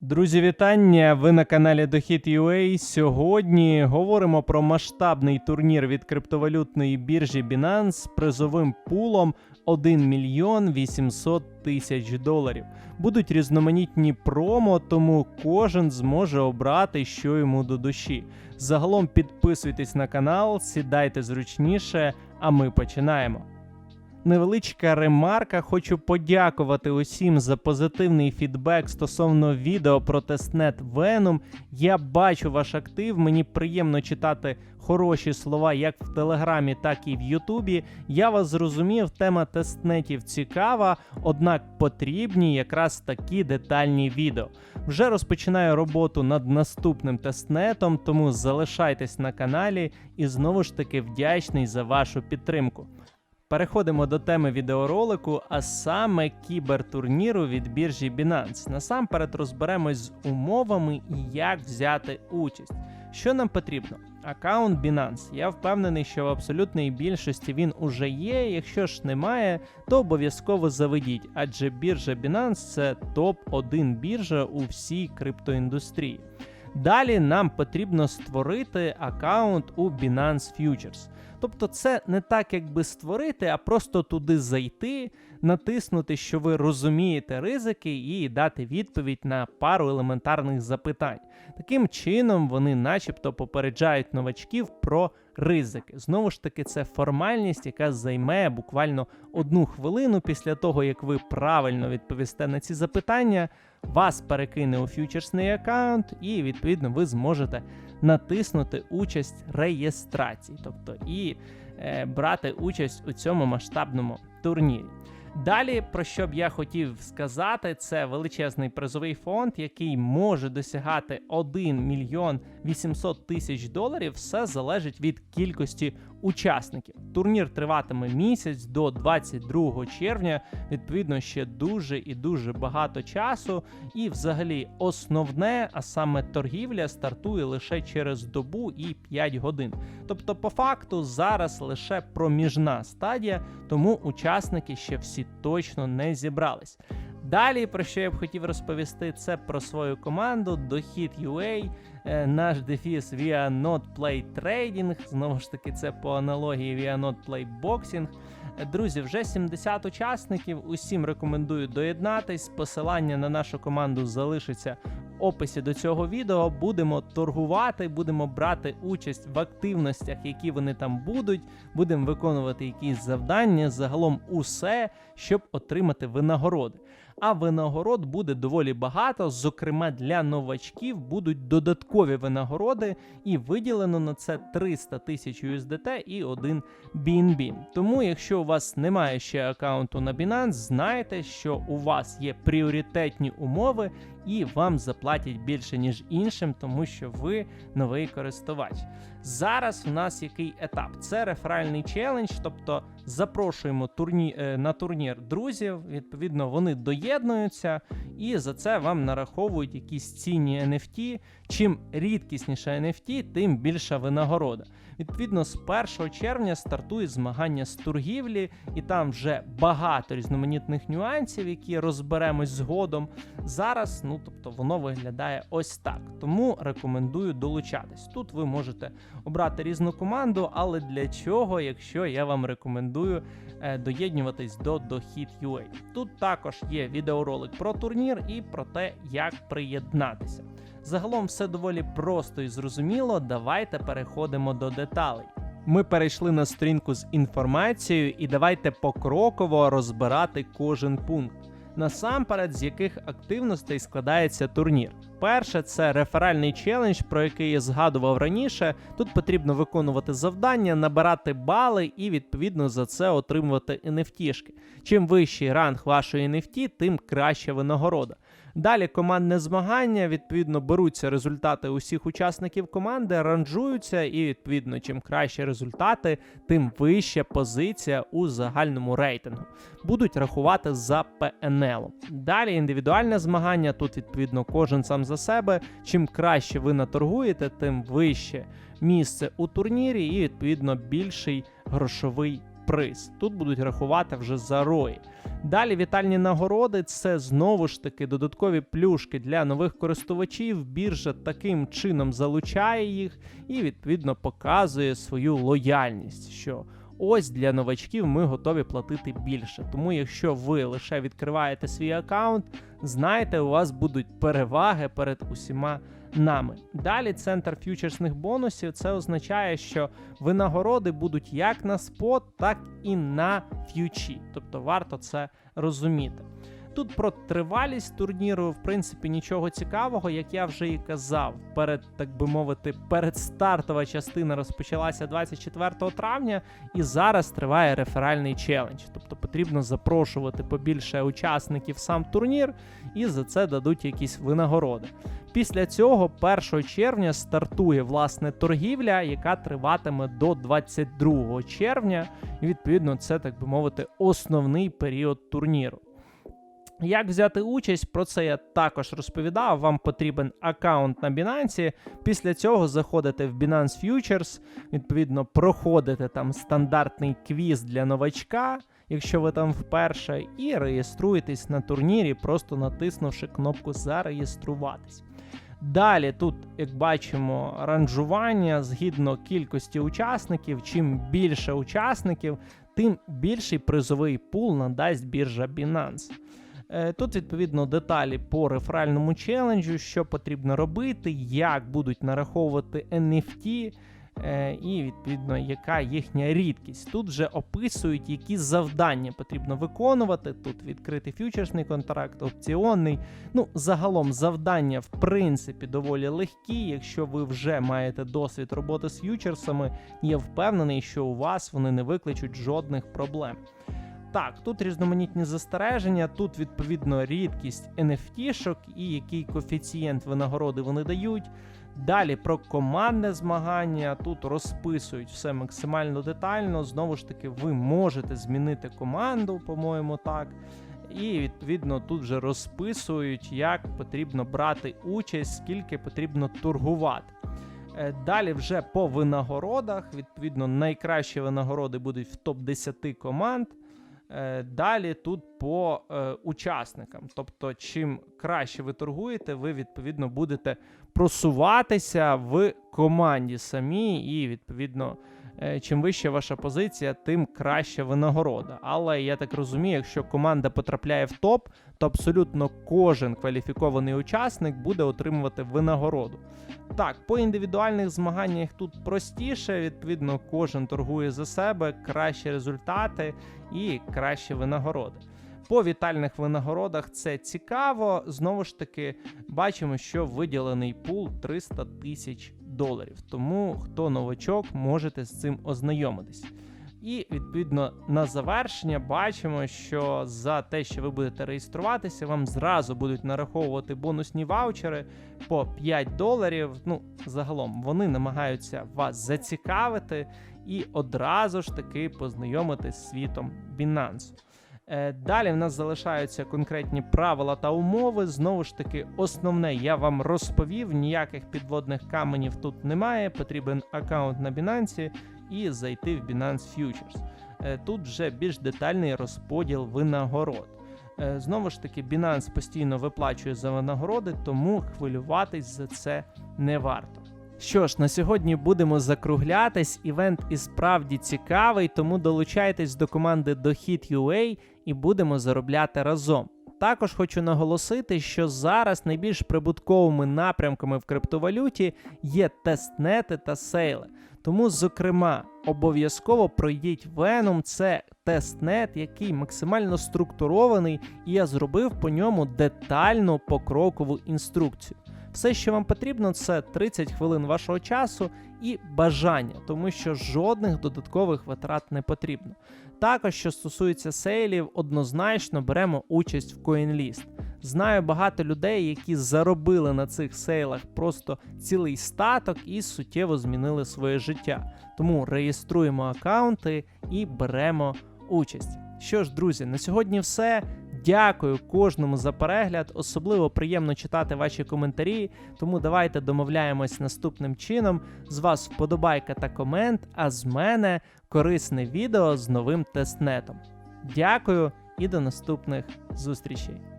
Друзі, вітання! Ви на каналі Дохід.ua. Сьогодні говоримо про масштабний турнір від криптовалютної біржі Binance з призовим пулом 1 мільйон 800 тисяч доларів. Будуть різноманітні промо, тому кожен зможе обрати, що йому до душі. Загалом підписуйтесь на канал, сідайте зручніше, а ми починаємо. Невеличка ремарка. Хочу подякувати усім за позитивний фідбек стосовно відео про тестнет Venom. Я бачу ваш актив. Мені приємно читати хороші слова як в Телеграмі, так і в Ютубі. Я вас зрозумів, тема тестнетів цікава, однак потрібні якраз такі детальні відео. Вже розпочинаю роботу над наступним тестнетом, тому залишайтесь на каналі і знову ж таки вдячний за вашу підтримку. Переходимо до теми відеоролику, а саме кібертурніру від біржі Binance. Насамперед розберемось з умовами і як взяти участь. Що нам потрібно? Аккаунт Binance. Я впевнений, що в абсолютній більшості він уже є. Якщо ж немає, то обов'язково заведіть, адже біржа Binance це топ-1 біржа у всій криптоіндустрії. Далі нам потрібно створити аккаунт у Binance Futures. Тобто, це не так, якби створити, а просто туди зайти, натиснути, що ви розумієте ризики, і дати відповідь на пару елементарних запитань. Таким чином, вони, начебто, попереджають новачків про ризики. Знову ж таки, це формальність, яка займе буквально одну хвилину після того, як ви правильно відповісте на ці запитання. Вас перекине у фьючерсний аккаунт, і відповідно ви зможете натиснути участь реєстрації, тобто і е, брати участь у цьому масштабному турнірі. Далі, про що б я хотів сказати, це величезний призовий фонд, який може досягати 1 мільйон 800 тисяч доларів. Все залежить від кількості учасників. Турнір триватиме місяць до 22 червня. Відповідно, ще дуже і дуже багато часу. І, взагалі, основне, а саме торгівля, стартує лише через добу і 5 годин. Тобто, по факту, зараз лише проміжна стадія, тому учасники ще всі точно не зібрались. Далі, про що я б хотів розповісти, це про свою команду Дохід UA, е, наш дефіс via Not Play Trading. Знову ж таки, це по аналогії via Not Play Boxing. Друзі, вже 70 учасників. Усім рекомендую доєднатись. Посилання на нашу команду залишиться в описі до цього відео. Будемо торгувати, будемо брати участь в активностях, які вони там будуть. Будемо виконувати якісь завдання. Загалом усе, щоб отримати винагороди. А винагород буде доволі багато. Зокрема, для новачків будуть додаткові винагороди, і виділено на це 300 тисяч USDT і один BNB. Тому, якщо у вас немає ще аккаунту на Binance, знайте, що у вас є пріоритетні умови, і вам заплатять більше ніж іншим, тому що ви новий користувач. Зараз у нас який етап? Це реферальний челендж, тобто запрошуємо турні... е, на турнір друзів. Відповідно, вони доєднуються, і за це вам нараховують якісь цінні NFT. Чим рідкісніше NFT, тим більша винагорода. Відповідно, з 1 червня стартує змагання з торгівлі, і там вже багато різноманітних нюансів, які розберемось згодом. Зараз, ну тобто, воно виглядає ось так. Тому рекомендую долучатись. Тут ви можете обрати різну команду, але для чого, якщо я вам рекомендую е, доєднюватись до Дохід.ua. Тут також є відеоролик про турнір і про те, як приєднатися. Загалом все доволі просто і зрозуміло. Давайте переходимо до деталей. Ми перейшли на сторінку з інформацією, і давайте покроково розбирати кожен пункт. Насамперед, з яких активностей складається турнір. Перше це реферальний челендж, про який я згадував раніше. Тут потрібно виконувати завдання, набирати бали і відповідно за це отримувати NFT-шки. Чим вищий ранг вашої NFT, тим краща винагорода. Далі командне змагання, відповідно, беруться результати усіх учасників команди, ранжуються, і відповідно, чим кращі результати, тим вища позиція у загальному рейтингу. Будуть рахувати за ПНЛ. Далі індивідуальне змагання. Тут відповідно кожен сам за себе. Чим краще ви наторгуєте, тим вище місце у турнірі, і відповідно більший грошовий приз. Тут будуть рахувати вже за рої. Далі вітальні нагороди це знову ж таки додаткові плюшки для нових користувачів. Біржа таким чином залучає їх і відповідно показує свою лояльність. що Ось для новачків ми готові платити більше. Тому, якщо ви лише відкриваєте свій аккаунт, знайте, у вас будуть переваги перед усіма нами. Далі центр фьючерсних бонусів це означає, що винагороди будуть як на спот, так і на ф'ючі. Тобто варто це розуміти. Тут про тривалість турніру, в принципі, нічого цікавого, як я вже і казав, перед так би мовити, передстартова частина розпочалася 24 травня, і зараз триває реферальний челендж. Тобто потрібно запрошувати побільше учасників сам турнір, і за це дадуть якісь винагороди. Після цього, 1 червня, стартує власне торгівля, яка триватиме до 22 червня. І відповідно, це так би мовити, основний період турніру. Як взяти участь, про це я також розповідав. Вам потрібен аккаунт на Binance. Після цього заходите в Binance Futures, відповідно, проходите там стандартний квіз для новачка, якщо ви там вперше, і реєструєтесь на турнірі, просто натиснувши кнопку Зареєструватись. Далі тут, як бачимо, ранжування згідно кількості учасників. Чим більше учасників, тим більший призовий пул надасть біржа Binance. Е, Тут, відповідно, деталі по реферальному челенджу, що потрібно робити, як будуть нараховувати NFT, е, і, відповідно, яка їхня рідкість. Тут вже описують, які завдання потрібно виконувати. Тут відкритий фьючерсний контракт, опціонний. Ну, загалом, завдання, в принципі, доволі легкі. Якщо ви вже маєте досвід роботи з фьючерсами, я впевнений, що у вас вони не викличуть жодних проблем. Так, тут різноманітні застереження, тут відповідно рідкість NFT-шок і який коефіцієнт винагороди вони дають. Далі про командне змагання. Тут розписують все максимально детально. Знову ж таки, ви можете змінити команду, по-моєму, так. І відповідно тут вже розписують, як потрібно брати участь, скільки потрібно торгувати. Е, Далі вже по винагородах. Відповідно, найкращі винагороди будуть в топ-10 команд. Е, Далі тут по е, учасникам. Тобто, чим краще ви торгуєте, ви відповідно будете просуватися в команді самі, і відповідно, чим вища ваша позиція, тим краща винагорода. Але я так розумію, якщо команда потрапляє в топ, то абсолютно кожен кваліфікований учасник буде отримувати винагороду. Так, по індивідуальних змаганнях тут простіше, відповідно, кожен торгує за себе, кращі результати і кращі винагороди. По вітальних винагородах це цікаво. Знову ж таки, бачимо, що виділений пул 300 тисяч доларів. Тому хто новачок, можете з цим ознайомитись. І відповідно на завершення бачимо, що за те, що ви будете реєструватися, вам зразу будуть нараховувати бонусні ваучери по 5 доларів. Ну, загалом вони намагаються вас зацікавити і одразу ж таки познайомити з світом Binance. Е, Далі в нас залишаються конкретні правила та умови. Знову ж таки, основне я вам розповів. Ніяких підводних каменів тут немає. Потрібен аккаунт на Binance і зайти в Binance Futures. Е, Тут вже більш детальний розподіл винагород. Е, Знову ж таки, Binance постійно виплачує за винагороди, тому хвилюватись за це не варто. Що ж, на сьогодні будемо закруглятись. Івент і справді цікавий, тому долучайтесь до команди Дохід.ua і будемо заробляти разом. Також хочу наголосити, що зараз найбільш прибутковими напрямками в криптовалюті є тестнети та сейли. Тому, зокрема, обов'язково пройдіть Venom, це тестнет, який максимально структурований, і я зробив по ньому детальну покрокову інструкцію. Все, що вам потрібно, це 30 хвилин вашого часу і бажання, тому що жодних додаткових витрат не потрібно. Також, що стосується сейлів, однозначно беремо участь в CoinList. Знаю багато людей, які заробили на цих сейлах просто цілий статок і суттєво змінили своє життя. Тому реєструємо аккаунти і беремо участь. Що ж, друзі, на сьогодні все. Дякую кожному за перегляд. Особливо приємно читати ваші коментарі. Тому давайте домовляємось наступним чином. З вас вподобайка та комент, а з мене корисне відео з новим тестнетом. Дякую і до наступних зустрічей.